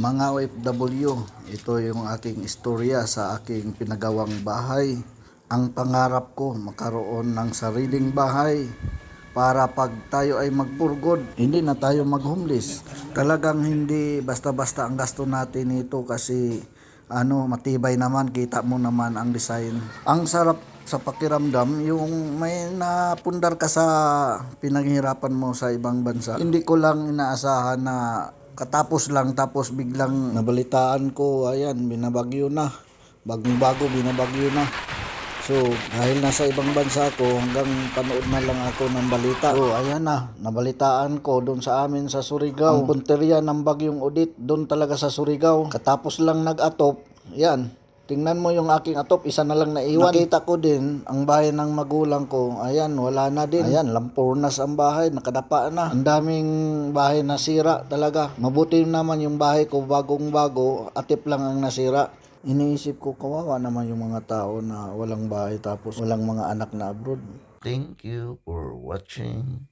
Mga OFW, ito yung aking istorya sa aking pinagawang bahay. Ang pangarap ko makaroon ng sariling bahay para pag tayo ay magpurgod, hindi na tayo mag-homeless. Talagang hindi basta-basta ang gasto natin nito kasi ano, matibay naman, kita mo naman ang design. Ang sarap sa pakiramdam, yung may napundar ka sa pinaghirapan mo sa ibang bansa. Hindi ko lang inaasahan na katapos lang tapos biglang nabalitaan ko, ayan, binabagyo na. Bagong bago, binabagyo na. So, dahil nasa ibang bansa ko, hanggang panood na lang ako ng balita. So, ayan na, nabalitaan ko doon sa amin sa Surigao. Ang punteriya ng bagyong Odit, doon talaga sa Surigao. Katapos lang nag-atop, yan, Tingnan mo yung aking atop, isa na lang naiwan. Nakita ko din ang bahay ng magulang ko. Ayan, wala na din. Ayan, lampurnas ang bahay, nakadapa na. Ang daming bahay nasira talaga. Mabuti naman yung bahay ko bagong bago, atip lang ang nasira. Iniisip ko kawawa naman yung mga tao na walang bahay tapos walang mga anak na abroad. Thank you for watching.